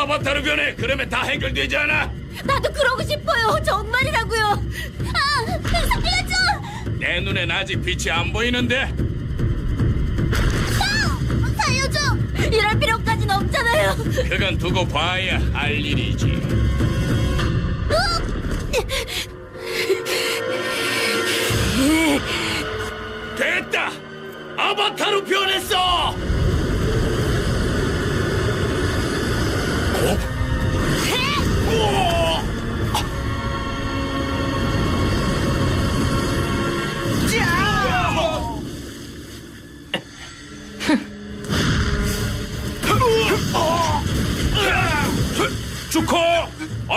아바타로 변해. 그러면 다 해결되지 않아? 나도 그러고 싶어요. 정말이라고요. 아, 살려줘! 내 눈엔 아직 빛이 안 보이는데. 살려줘! 이럴 필요까지는 없잖아요. 그건 두고 봐야 알 일이지. 됐다! 아바타로 변했어! 어?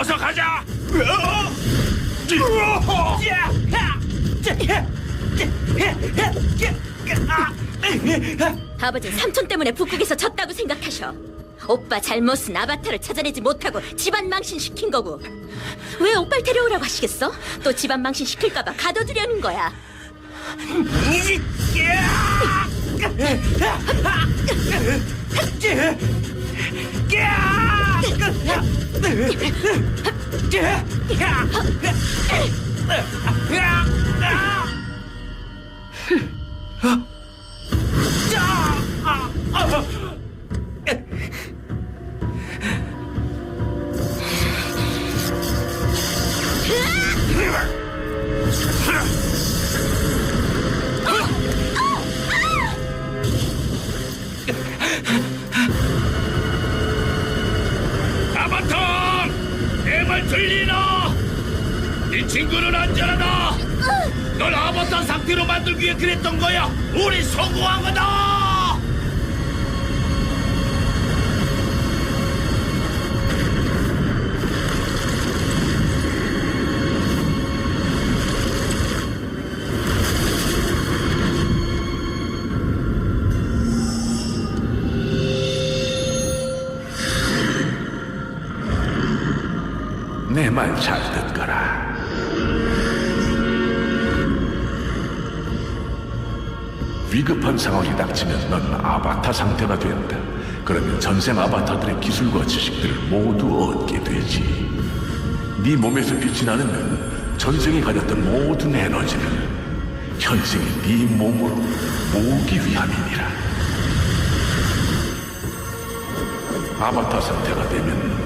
어서 가자! 아버지 삼촌 때문에 북극에서 졌다고 생각하셔. 오빠 잘못은 아바타를 찾아내지 못하고 집안 망신 시킨 거고. 왜 오빠를 데려오라고 하시겠어? 또 집안 망신 시킬까봐 가둬두려는 거야. 아 내말 들리나? 네 친구는 안전하다! 널 아바타 상태로 만들기 위해 그랬던 거야! 우리 성공한 거다! 내 말 잘 듣거라. 위급한 상황이 닥치면 넌 아바타 상태가 된다. 그러면 전생 아바타들의 기술과 지식들을 모두 얻게 되지. 네 몸에서 빛이 나는 전생에 가졌던 모든 에너지를 현생의 네 몸으로 모으기 위함이니라. 아바타 상태가 되면